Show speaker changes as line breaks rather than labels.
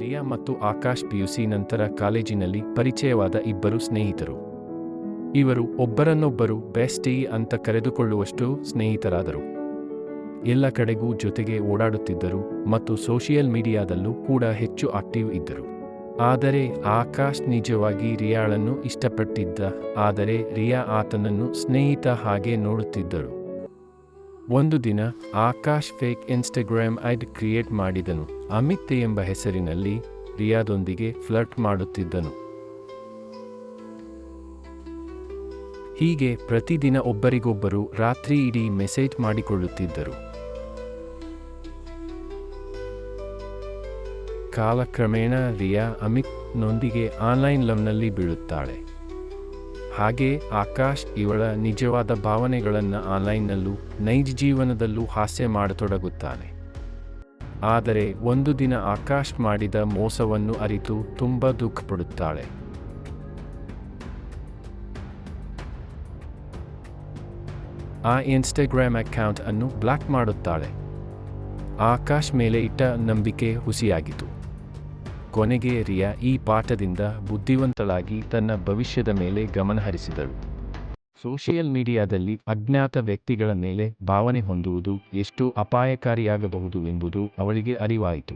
ರಿಯಾ ಮತ್ತು ಆಕಾಶ್ ಪಿಯುಸಿ ನಂತರ ಕಾಲೇಜಿನಲ್ಲಿ ಪರಿಚಯವಾದ ಇಬ್ಬರು ಸ್ನೇಹಿತರು. ಇವರು ಒಬ್ಬರನ್ನೊಬ್ಬರು ಬೆಸ್ಟಿ ಅಂತ ಕರೆದುಕೊಳ್ಳುವಷ್ಟು ಸ್ನೇಹಿತರಾದರು. ಎಲ್ಲ ಕಡೆಗೂ ಜೊತೆಗೆ ಓಡಾಡುತ್ತಿದ್ದರು ಮತ್ತು ಸೋಷಿಯಲ್ ಮೀಡಿಯಾದಲ್ಲೂ ಕೂಡ ಹೆಚ್ಚು ಆಕ್ಟಿವ್ ಇದ್ದರು. ಆದರೆ ಆಕಾಶ್ ನಿಜವಾಗಿ ರಿಯಾಳನ್ನು ಇಷ್ಟಪಟ್ಟಿದ್ದ, ಆದರೆ ರಿಯಾ ಆತನನ್ನು ಸ್ನೇಹಿತ ಹಾಗೆ ನೋಡುತ್ತಿದ್ದಳು. ಒಂದು ದಿನ Akash fake Instagram ID create ಮಾಡಿದನು. ಅಮಿತ್ ಎಂಬ ಹೆಸರಿನಲ್ಲಿ ರಿಯಾದೊಂದಿಗೆ ಫ್ಲರ್ಟ್ ಮಾಡುತ್ತಿದ್ದನು. ಹೀಗೆ ಪ್ರತಿದಿನ ಒಬ್ಬರಿಗೊಬ್ಬರು ರಾತ್ರಿ ಇಡೀ ಮೆಸೇಜ್ ಮಾಡಿಕೊಳ್ಳುತ್ತಿದ್ದರು. ಕಾಲಕ್ರಮೇಣ ರಿಯಾ ಅಮಿತ್ನೊಂದಿಗೆ ಆನ್ಲೈನ್ ಲವ್ನಲ್ಲಿ ಬೀಳುತ್ತಾಳೆ. ಹಾಗೆ ಆಕಾಶ್ ಇವಳ ನಿಜವಾದ ಭಾವನೆಗಳನ್ನು ಆನ್ಲೈನ್ನಲ್ಲೂ ನೈಜ ಜೀವನದಲ್ಲೂ ಹಾಸ್ಯ ಮಾಡತೊಡಗುತ್ತಾನೆ. ಆದರೆ ಒಂದು ದಿನ ಆಕಾಶ್ ಮಾಡಿದ ಮೋಸವನ್ನು ಅರಿತು ತುಂಬ ದುಃಖಪಡುತ್ತಾಳೆ. ಆ ಇನ್ಸ್ಟಾಗ್ರಾಮ್ ಅಕೌಂಟ್ ಅನ್ನು ಬ್ಲಾಕ್ ಮಾಡುತ್ತಾಳೆ. ಆಕಾಶ್ ಮೇಲೆ ಇಟ್ಟ ನಂಬಿಕೆ ಹುಸಿಯಾಗಿತು ಕೊನೆಗೆ ರಿಯಾ ಈ ಪಾಠದಿಂದ ಬುದ್ಧಿವಂತಳಾಗಿ ತನ್ನ ಭವಿಷ್ಯದ ಮೇಲೆ ಗಮನಹರಿಸಿದಳು ಸೋಷಿಯಲ್ ಮೀಡಿಯಾದಲ್ಲಿ ಅಜ್ಞಾತ ವ್ಯಕ್ತಿಗಳ ಮೇಲೆ ಭಾವನೆ ಹೊಂದುವುದು ಎಷ್ಟು ಅಪಾಯಕಾರಿಯಾಗಬಹುದು ಎಂಬುದು ಅವಳಿಗೆ ಅರಿವಾಯಿತು.